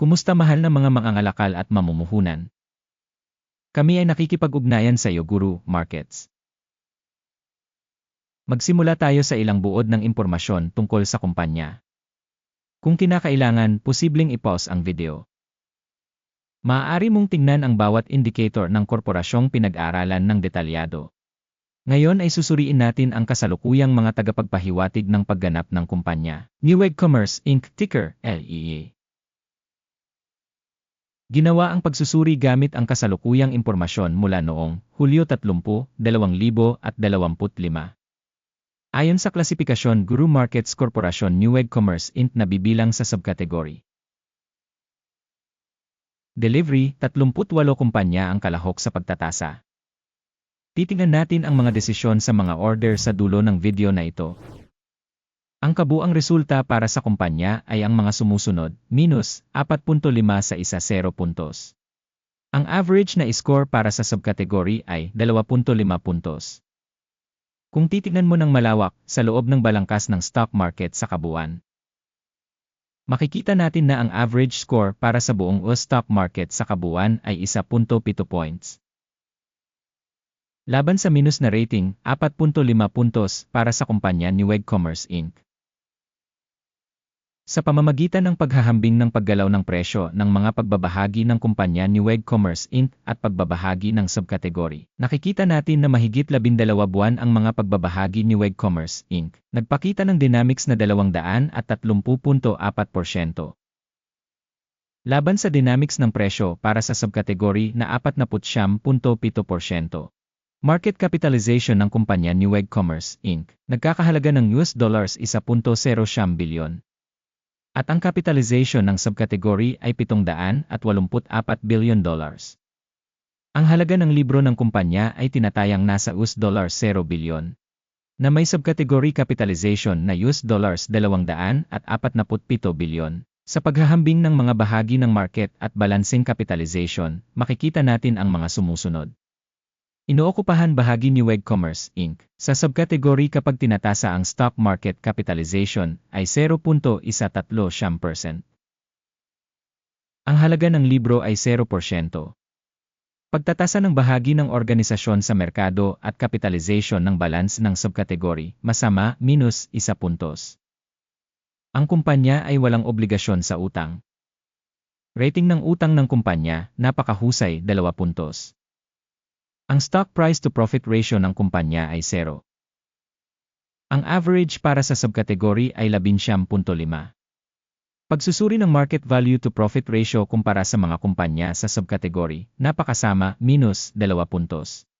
Kumusta mahal na mga mangangalakal at mamumuhunan? Kami ay nakikipag-ugnayan sa iyo, Guru Markets. Magsimula tayo sa ilang buod ng impormasyon tungkol sa kumpanya. Kung kinakailangan, posibleng i-pause ang video. Maaari mong tingnan ang bawat indicator ng korporasyong pinag-aralan ng detalyado. Ngayon ay susuriin natin ang kasalukuyang mga tagapagpahiwatig ng pagganap ng kumpanya. Newegg Commerce Inc. Ticker, LEA. Ginawa ang pagsusuri gamit ang kasalukuyang impormasyon mula noong Hulyo 30, 2025. Ayon sa klasifikasyon Guru Markets Corporation Newegg Commerce Inc. na bibilang sa subkategory. Delivery, 38 kumpanya ang kalahok sa pagtatasa. Titingnan natin ang mga desisyon sa mga order sa dulo ng video na ito. Ang kabuang resulta para sa kumpanya ay ang mga sumusunod, minus 4.5 sa isa 0 puntos. Ang average na score para sa subkategory ay 2.5 puntos. Kung titignan mo ng malawak sa loob ng balangkas ng stock market sa kabuuan, makikita natin na ang average score para sa buong US stock market sa kabuuan ay 1.7 points. Laban sa minus na rating, 4.5 puntos para sa kumpanya ni Weg Commerce Inc. Sa pamamagitan ng paghahambing ng paggalaw ng presyo ng mga pagbabahagi ng kumpanya ni Weg Commerce Inc. at pagbabahagi ng subkategory, nakikita natin na mahigit 12 buwan ang mga pagbabahagi ni Weg Commerce Inc. Nagpakita ng dynamics na 230.4%. Laban sa dynamics ng presyo para sa subkategory na 49.7%. Market capitalization ng kumpanya ni Weg Commerce Inc. nagkakahalaga ng US dollars 1.0 bilyon at ang capitalization ng subkategory ay 784 billion dollars. Ang halaga ng libro ng kumpanya ay tinatayang nasa US dollars 0 bilyon na may subkategory capitalization na US dollars 247 bilyon. Sa paghahambing ng mga bahagi ng market at balancing capitalization, makikita natin ang mga sumusunod. Inookupahan bahagi ni Weg Commerce Inc. sa subkategory kapag tinatasa ang stock market capitalization ay 0.13%. Ang halaga ng libro ay 0%. Pagtatasa ng bahagi ng organisasyon sa merkado at capitalization ng balance ng subkategory, masama, minus, 1 puntos. Ang kumpanya ay walang obligasyon sa utang. Rating ng utang ng kumpanya, napakahusay, 2 puntos. Ang stock price to profit ratio ng kumpanya ay 0. Ang average para sa subkategory ay 11.5. Pagsusuri ng market value to profit ratio kumpara sa mga kumpanya sa subkategory, napakasama, minus 2 puntos.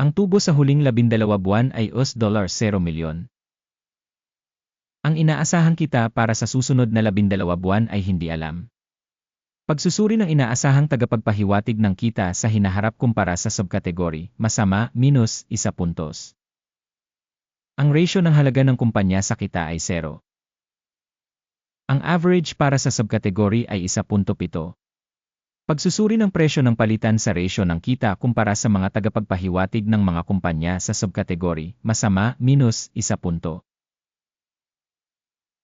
Ang tubo sa huling 12 buwan ay US dollar 0 milyon. Ang inaasahan kita para sa susunod na 12 buwan ay hindi alam. Pagsusuri ng inaasahang tagapagpahiwatig ng kita sa hinaharap kumpara sa subkategory, masama, minus, isa puntos. Ang ratio ng halaga ng kumpanya sa kita ay 0. Ang average para sa subkategory ay 1.7. Pagsusuri ng presyo ng palitan sa ratio ng kita kumpara sa mga tagapagpahiwatig ng mga kumpanya sa subkategory, masama, minus, 1 punto.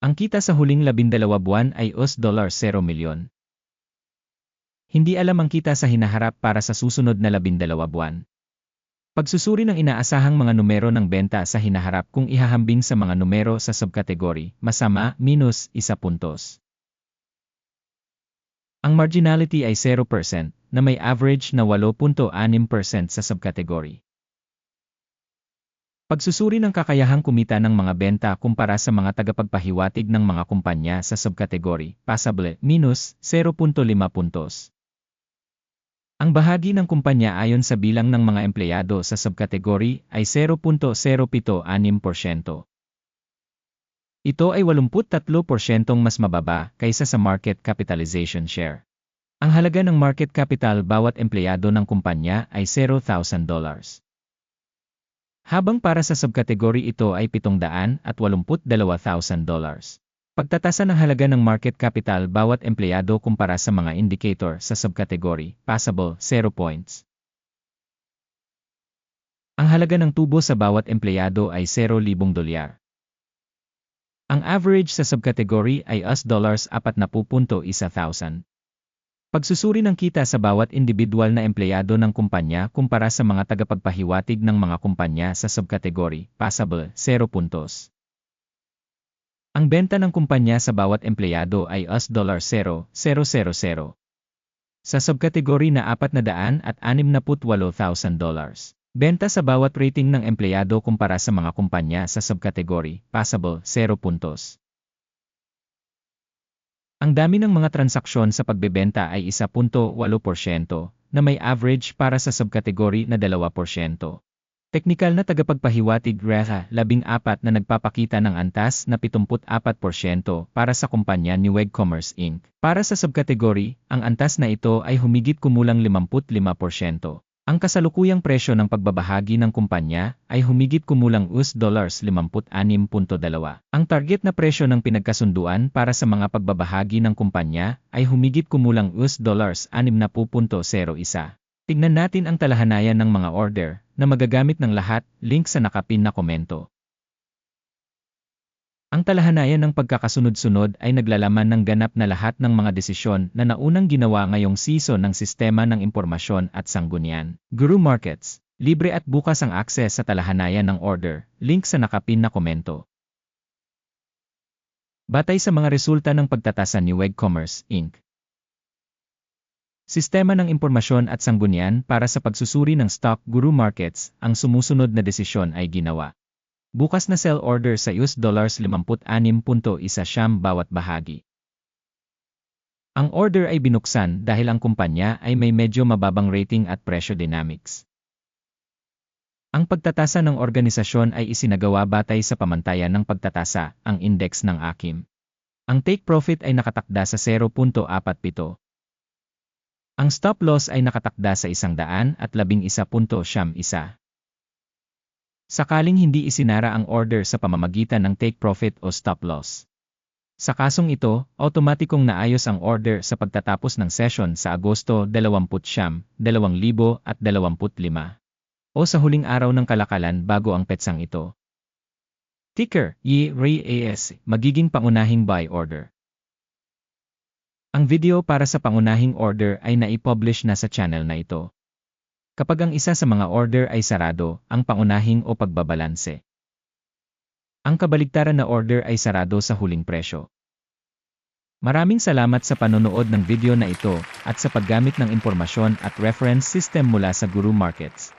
Ang kita sa huling 12 buwan ay US dollar 0 milyon. Hindi alam ang kita sa hinaharap para sa susunod na labindalawa buwan. Pagsusuri ng inaasahang mga numero ng benta sa hinaharap kung ihahambing sa mga numero sa subkategory, masama, minus, isa puntos. Ang marginality ay 0% na may average na 8.6% sa subkategory. Pagsusuri ng kakayahang kumita ng mga benta kumpara sa mga tagapagpahiwatig ng mga kumpanya sa subkategory, passable, minus 0.5 puntos. Ang bahagi ng kumpanya ayon sa bilang ng mga empleyado sa subkategory ay 0.076%. Ito ay 83% mas mababa kaysa sa market capitalization share. Ang halaga ng market capital bawat empleyado ng kumpanya ay $0,000. Habang para sa subkategory ito ay $782,000. Pagtatasa ng halaga ng market capital bawat empleyado kumpara sa mga indicator sa subkategory, passable, 0 points. Ang halaga ng tubo sa bawat empleyado ay 0,000 dolyar. Ang average sa subcategory ay US dollars 40.1,000. Pagsusuri ng kita sa bawat individual na empleyado ng kumpanya kumpara sa mga tagapagpahiwatig ng mga kumpanya sa subcategory, passable, 0 puntos. Ang benta ng kumpanya sa bawat empleyado ay US dollar 0, 000. Sa subkategory na 400 at 68,000 dollars. Benta sa bawat rating ng empleyado kumpara sa mga kumpanya sa subkategory, passable, 0 puntos. Ang dami ng mga transaksyon sa pagbebenta ay 1.8% na may average para sa subkategory na 2%. Teknikal na tagapagpahiwatig REHA 14 na nagpapakita ng antas na 74% para sa kumpanya ni Weg Commerce Inc. Para sa subkategory, ang antas na ito ay humigit kumulang 55%. Ang kasalukuyang presyo ng pagbabahagi ng kumpanya ay humigit kumulang US dollars 56.2. Ang target na presyo ng pinagkasunduan para sa mga pagbabahagi ng kumpanya ay humigit kumulang US dollars 60.01. Tignan natin ang talahanayan ng mga order na magagamit ng lahat, link sa nakapin na komento. Ang talahanayan ng pagkakasunod-sunod ay naglalaman ng ganap na lahat ng mga desisyon na naunang ginawa ngayong season ng Sistema ng Impormasyon at Sanggunian. Guru Markets, libre at bukas ang akses sa talahanayan ng order, link sa nakapin na komento. Batay sa mga resulta ng pagtatasa ni Weg Commerce, Inc. Sistema ng Impormasyon at Sanggunian para sa pagsusuri ng stock guru markets, ang sumusunod na desisyon ay ginawa. Bukas na sell order sa US dollars 56.1 siyam bawat bahagi. Ang order ay binuksan dahil ang kumpanya ay may medyo mababang rating at presyo dynamics. Ang pagtatasa ng organisasyon ay isinagawa batay sa pamantayan ng pagtatasa, ang index ng AKIM. Ang take profit ay nakatakda sa 0.47. Ang stop loss ay nakatakda sa isang daan at labing isa punto siyam isa. Sakaling hindi isinara ang order sa pamamagitan ng take profit o stop loss. Sa kasong ito, automatikong naayos ang order sa pagtatapos ng session sa Agosto 20 siyam, 2025 o sa huling araw ng kalakalan bago ang petsang ito. Ticker, YRAS, magiging pangunahing buy order. Ang video para sa pangunahing order ay naipublish na sa channel na ito. Kapag ang isa sa mga order ay sarado, ang pangunahing o pagbabalanse. Ang kabaligtaran na order ay sarado sa huling presyo. Maraming salamat sa panonood ng video na ito at sa paggamit ng impormasyon at reference system mula sa Guru Markets.